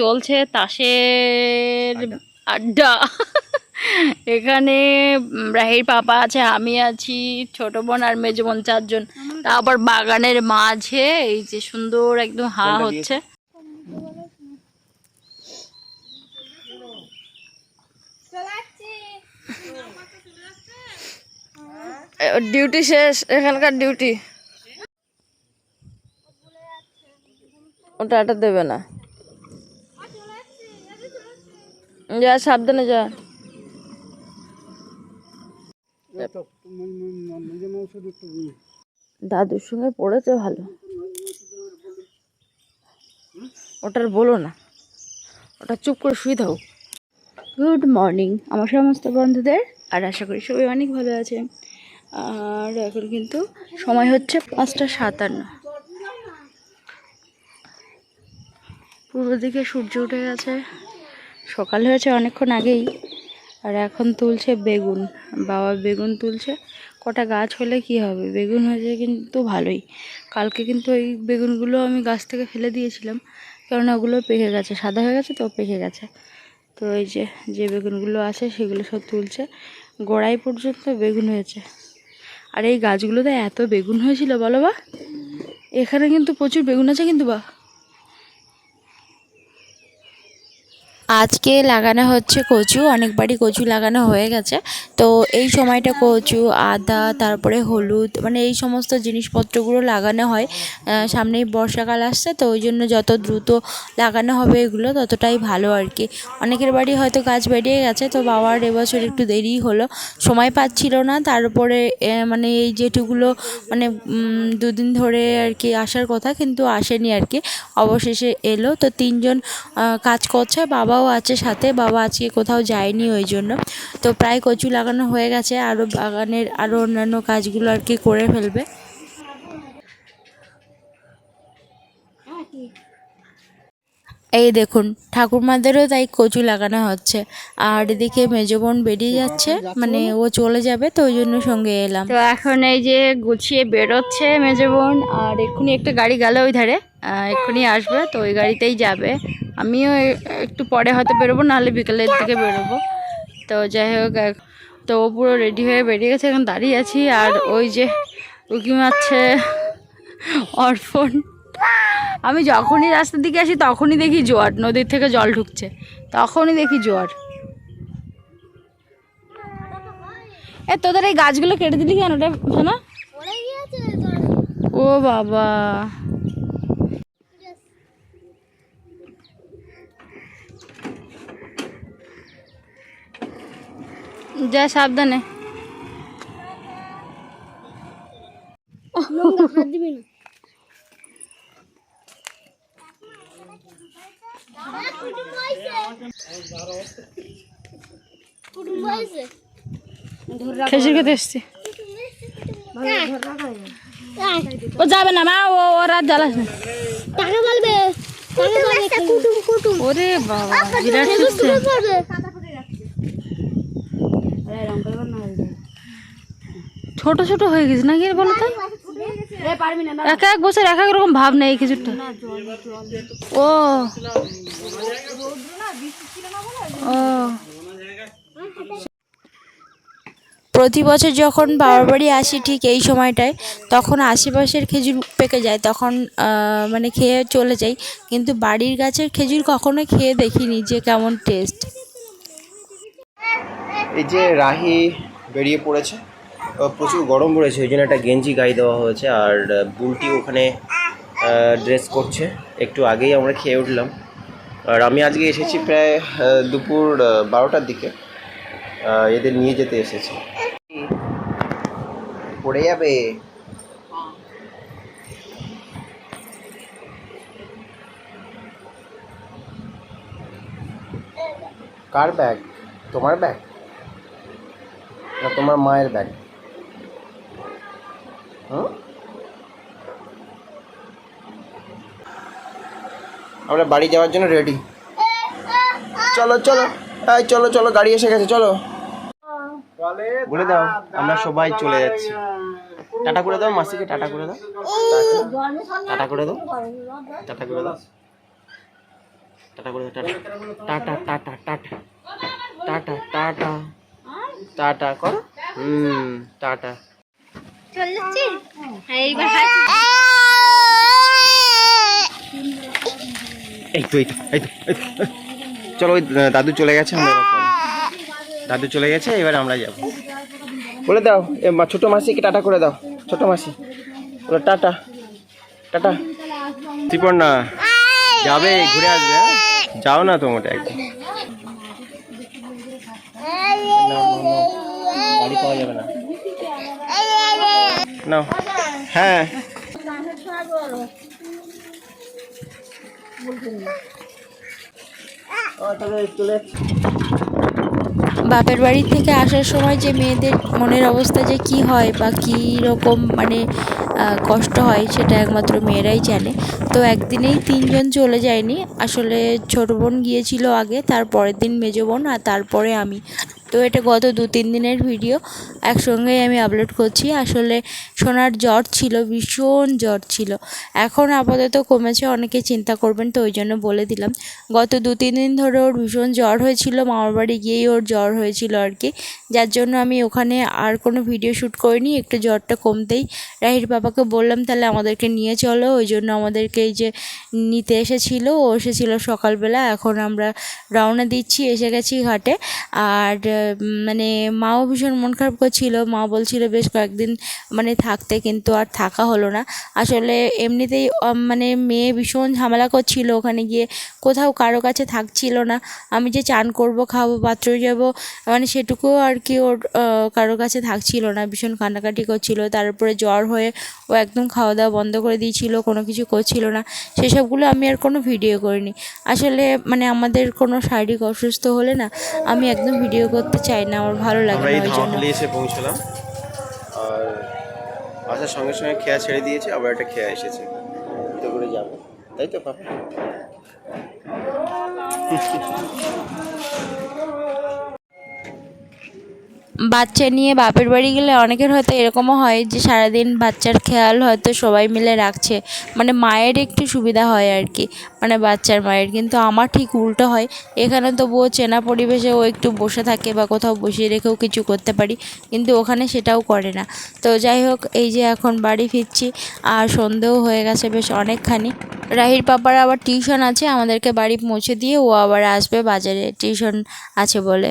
চলছে তাসের আড্ডা। এখানে রাহির পাপা আছে আমি আছি ছোট বোন আর মেজ বোন চারজন। তারপর বাগানের মাঝে এই যে সুন্দর একদম হা হচ্ছে। ডিউটি শেষ এখানকার ডিউটি। ওটা এটা দেবে না। যা, সাবধানে যা। দাদুর সঙ্গে পড়েছে ভালো। ওটার বলো না। ওটা চুপ করে শুয়ে থাকো। গুড মর্নিং আমার সমস্ত বন্ধুদের, আর আশা করি সবাই অনেক ভালো আছে। আর এখন কিন্তু সময় হচ্ছে পাঁচটা সাতান্ন। পূর্ব দিকে সূর্য উঠে গেছে। সকাল হয়েছে অনেকক্ষণ আগেই, আর এখন তুলছে বেগুন। বাবা বেগুন তুলছে, কটা গাছ হলে কি হবে? বেগুন হয়েছে কিন্তু ভালোই। কালকে কিন্তু ওই বেগুনগুলো আমি গাছ থেকে ফেলে দিয়েছিলাম কারণ ওগুলো পেকে গেছে। সাদা হয়ে গেছে তো পেকে গেছে। তো এই যে যে বেগুনগুলো আছে সেগুলো সব তুলছে। গোড়াই পর্যন্ত বেগুন হয়েছে। আর এই গাছগুলোতে এত বেগুন হয়েছিল বলো বা? এখানে কিন্তু প্রচুর বেগুন আছে কিন্তু বা? আজকে লাগানো হচ্ছে কচু অনেকবারই কচু লাগানো হয়ে গেছে। তো এই সময়টা কচু, আদা, তারপরে হলুদ মানে এই সমস্ত জিনিসপত্রগুলো লাগানো হয়। সামনেই বর্ষাকাল আসছে, তো ওই জন্য যত দ্রুত লাগানো হবে এগুলো, ততটাই ভালো আর কি। অনেকের বাড়ি হয়তো গাছ বেরিয়ে গেছে, তো বাবার এবছর একটু দেরি হলো। সময় পাচ্ছিল না, তারপরে মানে এই যেটুগুলো মানে দুদিন ধরে আর কি আসার কথা, কিন্তু আসেনি আর কি। অবশেষে এলো, তো তিনজন কাজ করছে বাবাও আছে সাথে, বাবা আজকে কোথাও যায়নি ওই জন্য তো প্রায় কচু লাগানো হয়ে গেছে আরও বাগানের আরও অন্যান্য কাজগুলো আর কি করে ফেলবে। এই দেখুন, ঠাকুরমাদেরও তাই কচু লাগানো হচ্ছে। আর এদিকে মেজো বোন বেরিয়ে যাচ্ছে মানে ও চলে যাবে, তো ওই জন্য সঙ্গে এলাম। তো এখন এই যে গুছিয়ে বেরোচ্ছে মেজো বোন, আর এক্ষুনি একটা গাড়ি গেল ওই ধারে এক্ষুনি আসবে, তো ওই গাড়িতেই যাবে। আমিও একটু পরে হয়তো বেরোবো নাহলে বিকেলের দিকে বেরোবো। তো যাই হোক তো ও পুরো রেডি হয়ে বেরিয়ে গেছে এখন দাঁড়িয়ে আছি। আর ওই যে উকি মারছে অর্ফন। আমি যখনই রাস্তার দিকে আসি তখনই দেখি জোয়ার নদীর থেকে জল ঢুকছে। তখনই দেখি জোয়ার। এ তোদের এই গাছগুলো কেটে দিলি কেন ওটা না ও বাবা। যা সাবধানে। খেসির খেতে এসছি। ও যাবে না মা ও ও রাত জ্বালাস না। বলবে ওরে বাবা বিরাট সুস্থ বলবে ছোট ছোট হয়ে গেছে নাকি এর বলো তো এক এক বছর এক এক রকম ভাব নেই এই খেজুরটা ও। ও। প্রতি বছর যখন বাবার বাড়ি আসি ঠিক এই সময়টায় তখন আশেপাশের খেজুর পেকে যায় তখন মানে খেয়ে চলে যাই। কিন্তু বাড়ির গাছের খেজুর কখনো খেয়ে দেখিনি যে কেমন টেস্ট এই যে রাহি বেরিয়ে পড়েছে প্রচুর গরম পড়েছে, ওই জন্য একটা গেঞ্জি গায়ে দেওয়া হয়েছে আর বুলটি ওখানে ড্রেস করছে। একটু আগেই আমরা খেয়ে উঠলাম। আর আমি আজকে এসেছি প্রায় দুপুর বারোটার দিকে। এদের নিয়ে যেতে এসেছি। পড়ে যাবে। কার ব্যাগ তোমার ব্যাগ না, তোমার মায়ের ব্যাগ আমরা বাড়ি যাওয়ার জন্য রেডি চলো চলো এই চলো চলো গাড়ি এসে গেছে চলো বলে দাও আমরা সবাই চলে যাচ্ছি টাটা করে দাও মাসিকে টাটা করে দাও টাটা করে দাও টাটা করে দাও টাটা করে দাও, tata tata tata tata tata tata করো হুম টাটা চলে যাচ্ছি? হ্যাঁ এইবার এই তো এই তো এই তো এই তো, চলো ওই দাদু চলে গেছে আমরা দাদু চলে গেছে এবার আমরা যাব। বলে দাও ছোট মাসিকে টাটা করে দাও ছোট মাসি। বলো টাটা টাটা। না যাবে ঘুরে আসবে হ্যাঁ? যাও না তো মোটা একদম। গাড়ি পাওয়া যাবে না। হ্যাঁ। বাপের বাড়ি থেকে আসার সময় যে মেয়েদের মনের অবস্থা যে কি হয় বা কী রকম মানে কষ্ট হয় সেটা একমাত্র মেয়েরাই জানে। তো একদিনেই তিনজন চলে যায়নি। আসলে ছোট বোন গিয়েছিল আগে তারপরের দিন মেজো বোন আর তারপরে আমি। তো এটা গত দু তিন দিনের ভিডিও। একসঙ্গেই আমি আপলোড করছি। আসলে সোনার জ্বর ছিল, ভীষণ জ্বর ছিল। এখন আপাতত কমেছে, অনেকে চিন্তা করবেন তো, ওই জন্য বলে দিলাম। গত দু তিন দিন ধরে ওর ভীষণ জ্বর হয়েছিল, মামার বাড়ি গিয়েই ওর জ্বর হয়েছিল আর কি। যার জন্য আমি ওখানে আর কোনো ভিডিও শ্যুট করিনি, একটু জ্বরটা কমতেই। রাহির বাবাকে বললাম, তাহলে আমাদেরকে নিয়ে চলো। ওই জন্য আমাদেরকে এই যে নিতে এসেছিল, ও এসেছিল সকালবেলা। এখন আমরা রওনা দিচ্ছি, এসে গেছি ঘাটে। আর মানে মাও ভীষণ মন খারাপ করছিল, মা বলছিল বেশ কয়েকদিন মানে থাকতে কিন্তু আর থাকা হলো না। আসলে এমনিতেই মানে মেয়ে ভীষণ ঝামেলা করছিল ওখানে গিয়ে, কোথাও কারও কাছে থাকছিল না। আমি যে চান করব, খাব, বাথরুমে যাব মানে সেটুকু আর কি ওর কারও কাছে থাকছিল না, ভীষণ কান্নাকাটি করছিল। তারপরে জ্বর হয়ে ও একদম খাওয়া দাওয়া বন্ধ করে দিয়েছিল, কোনো কিছু করছিল না। সেসবগুলো আমি আর কোনো ভিডিও করিনি। আসলে মানে আমাদের কোনো শারীরিক অসুস্থ হলে না, আমি একদম ভিডিও করতে চাই না আমার ভালো লাগে আমরা না এই ওই জন্য। এসে পৌঁছলাম। আর আসার সঙ্গে সঙ্গে খেয়া ছেড়ে দিয়েছে আবার একটা খেয়া এসেছে। তো করে যাব। তাই তো পাপা? বাচ্চা নিয়ে বাপের বাড়ি গেলে অনেকের হয়তো এরকমও হয় যে সারাদিন বাচ্চার খেয়াল হয়তো সবাই মিলে রাখছে। মানে মায়ের একটু সুবিধা হয় আর কি মানে বাচ্চার মায়ের। কিন্তু আমার ঠিক উল্টো হয়। এখানে তবুও চেনা পরিবেশে ও একটু বসে থাকে বা কোথাও বসিয়ে রেখেও কিছু করতে পারি, কিন্তু ওখানে সেটাও করে না। তো যাই হোক, এই যে এখন বাড়ি ফিরছি, আর সন্ধেও হয়ে গেছে বেশ অনেকখানি। রাহির পাপার আবার টিউশন আছে, আমাদেরকে বাড়ি পৌঁছে দিয়ে ও আবার আসবে বাজারে। টিউশন আছে বলে।